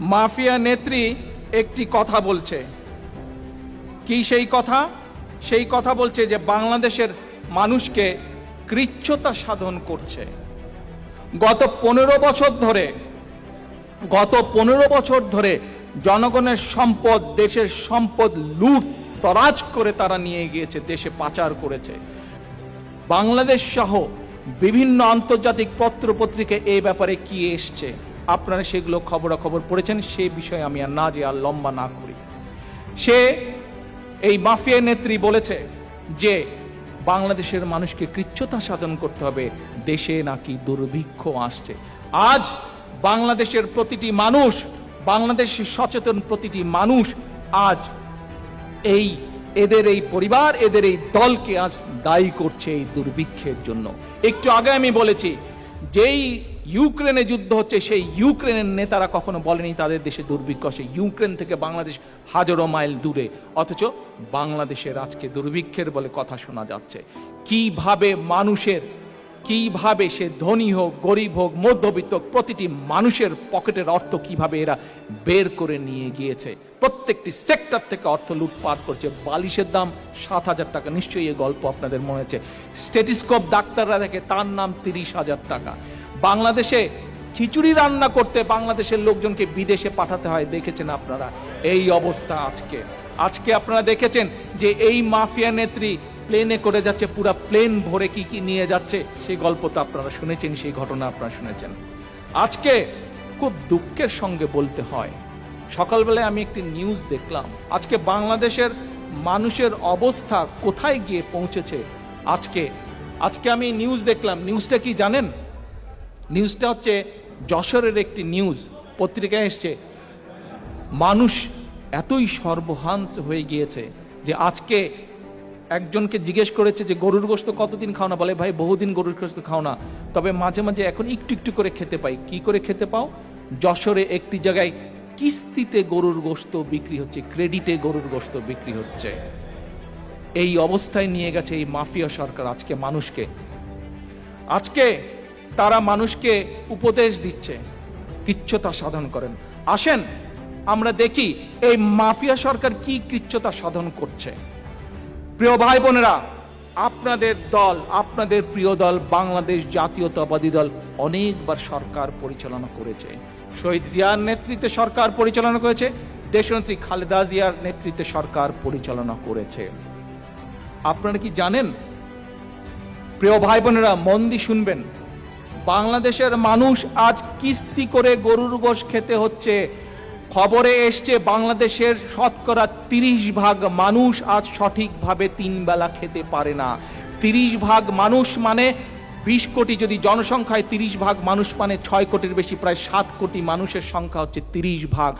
Mafia নেত্রী একটি কথা বলছে। কি সেই কথা? সেই কথা বলছে যে বাংলাদেশের মানুষকে কৃচ্ছতা সাধন করছে। গত পনেরো বছর ধরে, গত পনেরো বছর ধরে জনগণের সম্পদ, দেশের সম্পদ লুট, তরাজ করে তারা নিয়ে গিয়েছে, দেশে পাচার করেছে। বাংলাদেশ সহ বিভিন্ন আন্তর্জাতিক পত্র পত্রিকা এই ব্যাপারে কি এসছে? আপনারা সেগুলো খবরাখবর পড়েছেন, সে বিষয়ে আমি আর না যে আর লম্বা না করি। সে এই মাফিয়া নেত্রী বলেছে যে, বাংলাদেশের মানুষকে কৃচ্ছতা সাধন করতে হবে, দেশে নাকি দুর্ভিক্ষ আসছে। আজ বাংলাদেশের প্রতিটি মানুষ, বাংলাদেশের সচেতন প্রতিটি মানুষ আজ এই এদের এই পরিবার, এদের এই দলকে আজ দায়ী করছে এই দুর্ভিক্ষের জন্য। একটু আগে আমি বলেছি, যেই ইউক্রেনে যুদ্ধ হচ্ছে, সেই ইউক্রেনের নেতারা কখনো বলেনি তাদের দেশে দুর্ভিক্ষ আসে ইউক্রেন থেকে বাংলাদেশ হাজারো মাইল দূরে। অথচ বাংলাদেশের আজকে দুর্ভিক্ষের বলে কথা শোনা যাচ্ছে। কীভাবে মানুষের, কীভাবে সে ধনী হোক, গরিব হোক, মধ্যবিত্ত প্রতিটি মানুষের পকেটের অর্থ কীভাবে এরা বের করে নিয়ে গিয়েছে? প্রত্যেকটি সেক্টর থেকে অর্থ লুটপাট করছে। বালিশের দাম সাত হাজার টাকা। নিশ্চয়ই এই গল্প আপনাদের মনে হচ্ছে স্টেটিস্কোপ ডাক্তাররা দেখে তার নাম তিরিশ হাজার টাকা। বাংলাদেশে খিচুড়ি রান্না করতে বাংলাদেশের লোকজনকে বিদেশে পাঠাতে হয়, দেখেছেন আপনারা। এই অবস্থা আজকে। আজকে আপনারা দেখেছেন যে এই মাফিয়া নেত্রী প্লেনে করে যাচ্ছে, পুরা প্লেন ভরে কি কি নিয়ে যাচ্ছে, সেই গল্প তো আপনারা শুনেছেন সেই ঘটনা আপনারা শুনেছেন। আজকে খুব দুঃখের সঙ্গে বলতে হয়, সকালবেলায় আমি একটি নিউজ দেখলাম, আজকে বাংলাদেশের মানুষের অবস্থা কোথায় গিয়ে পৌঁছেছে আজকে? আজকে আমি নিউজ দেখলাম নিউজটা কি জানেন? নিউজটা হচ্ছে যশোরের একটি নিউজ পত্রিকায় এসছে, মানুষ এতই সর্বহান্ত হয়ে গিয়েছে যে আজকে একজনকে জিজ্ঞেস করেছে যে গরুর গোস্ত কতদিন খাও না? বলে, ভাই, বহুদিন গরুর গোস্ত খাও না। তবে মাঝে মাঝে এখন একটু একটু করে খেতে পাই। কি করে খেতে পাও? যশোরে একটি জায়গায় কিস্তিতে গরুর গোস্ত বিক্রি হচ্ছে, ক্রেডিটে গরুর গোস্ত বিক্রি হচ্ছে। এই অবস্থায় নিয়ে গেছে এই মাফিয়া সরকার আজকে মানুষকে। আজকে তারা মানুষকে উপদেশ দিচ্ছে, কৃচ্ছতা সাধন করেন। আসেন, আমরা দেখি এই মাফিয়া সরকার কি কৃচ্ছতা সাধন করছে। প্রিয় ভাই বোনেরা, আপনাদের দল, আপনাদের প্রিয় দল, বাংলাদেশ জাতীয়তাবাদী দল অনেকবার সরকার পরিচালনা করেছে। শহীদ জিয়ার নেতৃত্বে সরকার পরিচালনা করেছে, দেশনেত্রী খালেদা জিয়ার নেতৃত্বে সরকার পরিচালনা করেছে। আপনারা কি জানেন? প্রিয় ভাই বোনেরা, মন দিয়ে শুনবেন। বাংলাদেশের মানুষ আজ কিস্তি করে গরুর গোশ খেতে হচ্ছে। খবরে এসছে, বাংলাদেশের শতকরা তিরিশ ভাগ মানুষ আজ সঠিকভাবে তিন বেলা খেতে পারে না। তিরিশ ভাগ মানুষ মানে বিশ কোটি, যদি জনসংখ্যায় তিরিশ ভাগ মানুষ মানে ছয় কোটির বেশি, প্রায় সাত কোটি মানুষের সংখ্যা হচ্ছে তিরিশ ভাগ।